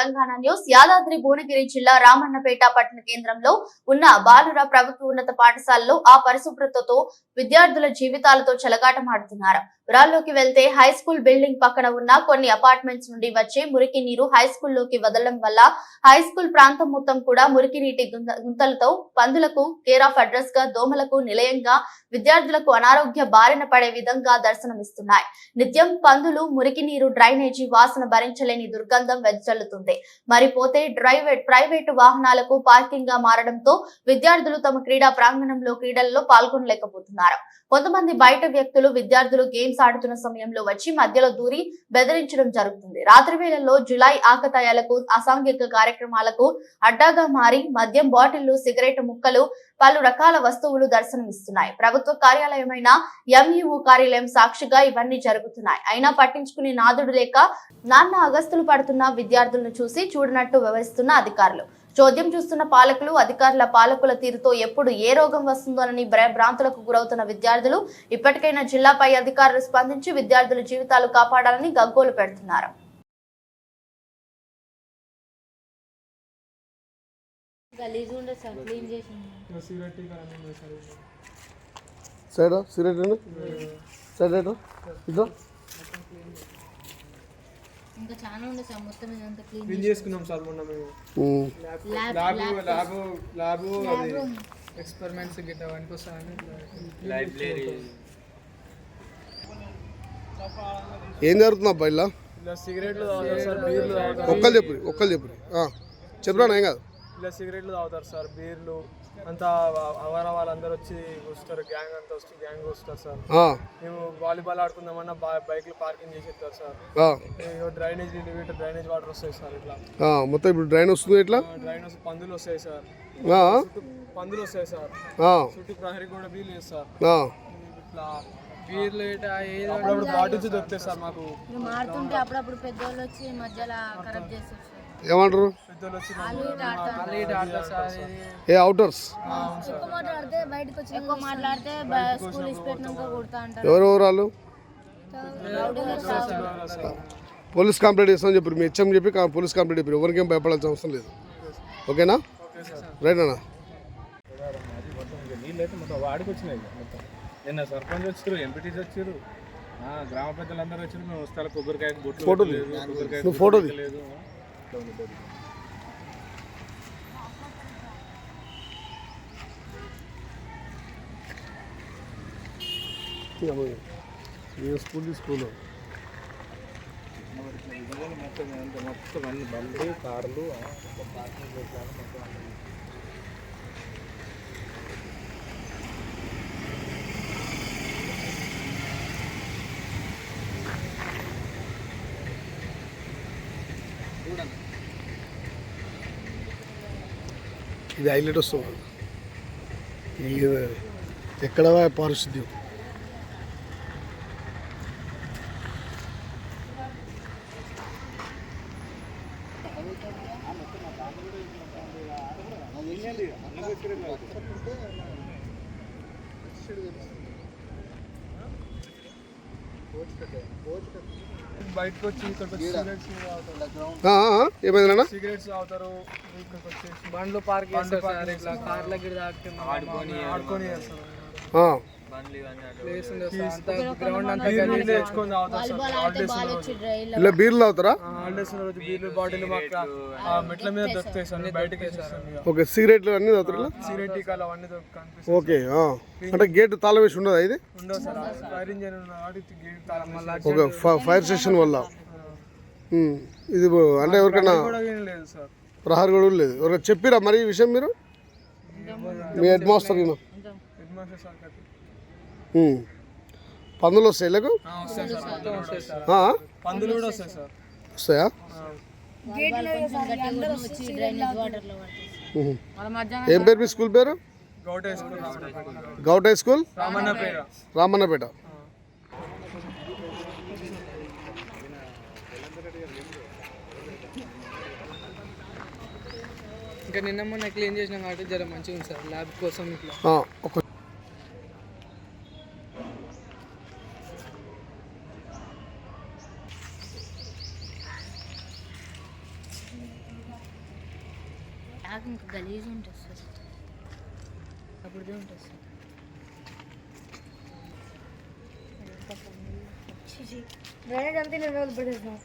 Telangana news Yadadri Bhuvanagiri జిల్లా రామన్నపేట పట్టణ కేంద్రంలో ఉన్న బాలుర ప్రభుత్వ ఉన్నత పాఠశాలలో ఆ పరిశుభ్రతతో విద్యార్థుల జీవితాలతో చెలగాటమాడుతున్నారు. వివరాల్లోకి వెళ్తే హై స్కూల్ బిల్డింగ్ పక్కన ఉన్న కొన్ని అపార్ట్మెంట్స్ నుండి వచ్చే మురికి నీరు హై స్కూల్లోకి వదలడం వల్ల హై స్కూల్ ప్రాంతం మొత్తం కూడా మురికి నీటి గుంత- గుంతలతో పందులకు కేర్ ఆఫ్ అడ్రస్గా దోమలకు నిలయంగా విద్యార్థులకు అనారోగ్య బారిన పడే విధంగా దర్శనమిస్తున్నాయి. నిత్యం పందులు మురికి నీరు డ్రైనేజీ వాసన భరించలేని దుర్గంధం వెదజల్లుతుంది మరి పోతే డ్రైవేట్ ప్రైవేటు వాహనాలకు పార్కింగ్గా మారడంతో విద్యార్థులు తమ క్రీడా ప్రాంగణంలో క్రీడల్లో పాల్గొనలేకపోతున్నారు. కొంతమంది బయట వ్యక్తులు విద్యార్థులు గేమ్స్ ఆడుతున్న సమయంలో వచ్చి మధ్యలో దూరి బెదిరించడం జరుగుతుంది. రాత్రి వేళల్లో జులై ఆకతాయాలకు అసాంఘిక కార్యక్రమాలకు అడ్డాగా మారి మద్యం బాటిళ్ళు సిగరెట్ ముక్కలు పలు రకాల వస్తువులు దర్శనమిస్తున్నాయి. ప్రభుత్వ కార్యాలయమైన ఎంఈఓ కార్యాలయం సాక్షిగా ఇవన్నీ జరుగుతున్నాయి. అయినా పట్టించుకునే నాదుడు లేక నాన్న అగస్తులు పడుతున్న విద్యార్థులను చూసి చూడనట్టు వ్యవహరిస్తున్న అధికారులు. చోద్యం చూస్తున్న పాలకులు అధికారుల పాలకుల తీరుతో ఎప్పుడు ఏ రోగం వస్తుందోనని భ్రాంతులకు గురవుతున్న విద్యార్థులు ఇప్పటికైనా జిల్లాపై అధికారులు స్పందించి విద్యార్థుల జీవితాలు కాపాడాలని గగ్గోలు పెడుతున్నారు. గలీజ్ ఉండదు సార్ క్లీన్ చేసింది సైడ్ సిగరెట్ సైడ్ ఇంకా చాలా సార్ మొత్తం ఇదంతా క్లీన్ క్లీన్ చేసుకున్నాం సార్ మొన్న మేము. ల్యాబ్ ల్యాబ్ ల్యాబ్ ల్యాబ్ అది ఎక్స్పెరిమెంట్స్ గిట్ట అవన్నీ వస్తాయని లైబ్రరీ ఏం జరుగుతుంది అబ్బా ఇలా సిగరెట్లు ఒక్కరు చెప్పు ఒక్కరు చెప్పు. చెప్పురా ఏం కాదు ఇలా సిగరెట్లు తాగుతారు సార్ బీర్లు అంతా అవర వాళ్ళందరూ వచ్చి వస్తారు గ్యాంగ్ అంతా వస్తుంది గ్యాంగ్ వస్తారు సార్. మేము వాలీబాల్ ఆడుకుందామన్నా బా బైక్లు పార్కింగ్ చేసి ఇస్తారు సార్ డ్రైనేజ్ ఇటు డ్రైనేజ్ వాటర్ వస్తాయి సార్ ఇట్లా. ఆ, మొత్తం ఇప్పుడు డ్రైన్ వస్తుంది ఇట్లా డ్రైనేజ్ పందులు వస్తాయి సార్. పందులు వస్తాయి సార్. ఆ, చుట్టూ ప్రహరీ కూడా బీలు లేదు సార్. ఆ. ఇట్లా బీర్లు అప్పుడప్పుడు బాటిల్స్ దొరుకుతాయి సార్ మాకు. మారుతుంటే అప్పుడప్పుడు పెద్దోళ్ళు వచ్చి మధ్యలో ఖరాబ్ చేస్తారు ఏమంటారు? ఏ అవుటర్స్ ఎవరు సార్. పోలీస్ కంప్లైంట్ చేస్తామని చెప్పారు. మీ హెచ్ఎం చెప్పి పోలీస్ కంప్లైంట్ చెప్పారు. ఎవరికేం భయపడాల్సిన అవసరం లేదు. ఓకేనా? రైట్ అన్న. నీళ్ళు అయితే మొత్తం వాడికి వచ్చినాయి ఇక మొత్తం నిన్న సర్పంచ్ వచ్చారు ఎంపీటీస్ వచ్చారు ఆ, గ్రామ పెద్దలందరూ వచ్చారు మేము వస్తాల కొబ్బరికాయ బొట్లు ఫోటో లేదు కొబ్బరికాయ ఫోటో. లేదు ఇట్లా ఉంది. ఏ స్కూల్ స్కూల్ మొత్తం అంటే మొత్తం అన్ని బండ్లు కార్లు చేశారు మొత్తం పార్కింగ్ చేసినారు మొత్తం అన్ని. ఇది హైలైట్ వస్తుంది ఎక్కడ పారిశుద్ధ్యం అన్న బయటకు వచ్చి ఇక్కడికి సిగరెట్స్ తాగుతారు. ఆ, ఆ, ఏమైంది నాన్న సిగరెట్స్ తాగుతారు ఇక్కడికి వచ్చేసి బండ్లు పార్క్ చేస్తారు సార్ ఇట్లా కార్ల గిట్ల ఆడుకొని ఆడుకొని చేస్తారు ఇలా బీర్లు బాటిల్ మెట్ల మీద దొరుకుతాయి బయటకి ఇక ఓకే సిగరెట్లు అన్నీ? సిగరెట్ టీకాలు అవన్నీ ఓకే. అంటే గేట్ తాళం వేసి ఉండదు ఇది? సార్. ఫైర్ ఇంజన్ వాడి గేట్ తాళం మళ్ళీ ఒక ఫ- ఫైర్ స్టేషన్ వల్ల. ఇది అంటే ఎవరికైనా ప్రహార్ కూడా లేదు ఎవరికైనా చెప్పిరా మరి ఈ విషయం మీరు? మీ హెడ్ మాస్టర్ పందులు వస్తాయి ఇళ్ళకు? వస్తాయి సార్. వస్తాయి? పందులు కూడా సార్. ఏం పేరు మీ స్కూల్ పేరు? గౌట హై స్కూల్ రామన్నపేట. ఇంకా నిన్న మొన్న క్లీన్ చేసినాం కాబట్టి జర మంచిగా ఉంది సార్ ల్యాబ్ కోసం ఇట్లా. ఒక నాకు ఇంకా గలీజ్ ఉంటుంది సార్ అప్పుడుదే ఉంటుంది సార్ డ్రైనేజ్ అంతే నేను వదిలిపెట్టేసాను